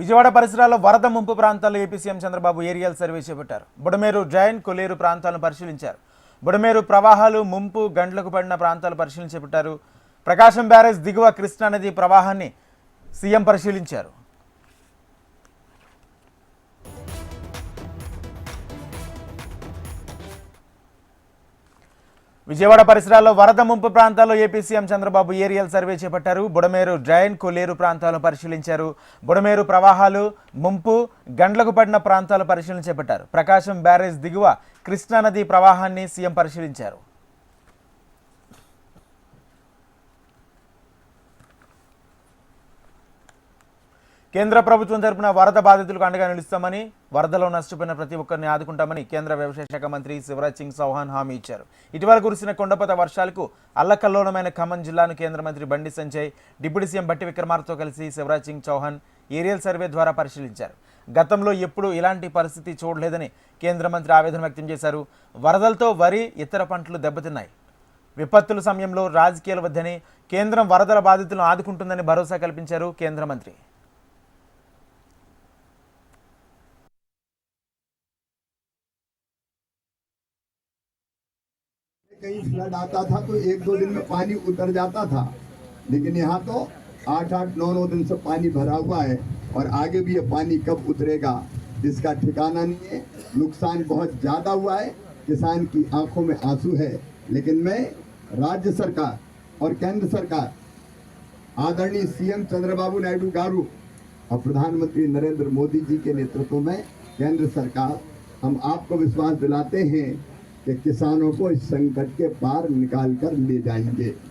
విజయవాడ పరిసరాల్లో వరద ముంపు ప్రాంతాల్లో AP CM Chandrababu aerial survey చేపట్టారు. బుడమేరు జైన్ కొలేరు ప్రాంతాలను పరిశీలించారు. బుడమేరు ప్రవాహాలు ముంపు గంటలకు పడిన ప్రాంతాలు పరిశీలన చేపట్టారు ప్రకాశం బ్యారేజ్ దిగువ కృష్ణా నది ప్రవాహాన్ని సీఎం పరిశీలించారు. విజయవాడ పరిసరాల్లో వరద ముంపు ప్రాంతాల్లో AP CM Chandrababu aerial survey చేపట్టారు. బుడమేరు డ్రైన్ కొల్లేరు ప్రాంతాలను పరిశీలించారు. బుడమేరు ప్రవాహాలు ముంపు గండ్లకు పడిన ప్రాంతాల పరిశీలన చేపట్టారు. ప్రకాశం బ్యారేజ్ దిగువ కృష్ణానది ప్రవాహాన్ని సీఎం పరిశీలించారు. కేంద్ర ప్రభుత్వం తరపున వరద బాధితులకు అండగా నిలుస్తామని వరదలో నష్టపోయిన ప్రతి ఒక్కరిని ఆదుకుంటామని కేంద్ర వ్యవసాయ శాఖ మంత్రి శివరాజ్ సింగ్ చౌహాన్ హామీ ఇచ్చారు. ఇటీవల కురిసిన కొండపత వర్షాలకు అల్లకల్లోలమైన ఖమ్మం జిల్లాను కేంద్ర మంత్రి బండి సంజయ్ డిప్యూటీ సీఎం బట్టి విక్రమార్తో కలిసి శివరాజ్ సింగ్ చౌహాన్ ఏరియల్ సర్వే ద్వారా పరిశీలించారు. గతంలో ఎప్పుడూ ఇలాంటి పరిస్థితి చూడలేదని కేంద్ర మంత్రి ఆవేదన వ్యక్తం చేశారు. వరదలతో వరి ఇతర పంటలు దెబ్బతిన్నాయి. విపత్తుల సమయంలో రాజకీయాల వద్దని కేంద్రం వరదల బాధితులను ఆదుకుంటుందని భరోసా కల్పించారు కేంద్ర మంత్రి. कहीं फ्लड आता था तो एक दो दिन में पानी उतर जाता था। लेकिन यहाँ तो आठ आठ, नौ नौ दिन से पानी भरा हुआ है और आगे भी ये पानी कब उतरेगा, इसका ठिकाना नहीं है। नुकसान बहुत ज़्यादा हुआ है। किसान की आँखों में आँसू है। लेकिन मैं राज्य सरकार और केंद्र सरकार, आदरणीय सीएम चंद्रबाबू नायडू गारू और प्रधानमंत्री नरेंद्र मोदी जी के नेतृत्व में केंद्र सरकार, हम आपको विश्वास दिलाते हैं कि किसानों को इस संकट के पार निकाल कर ले जाएँगे।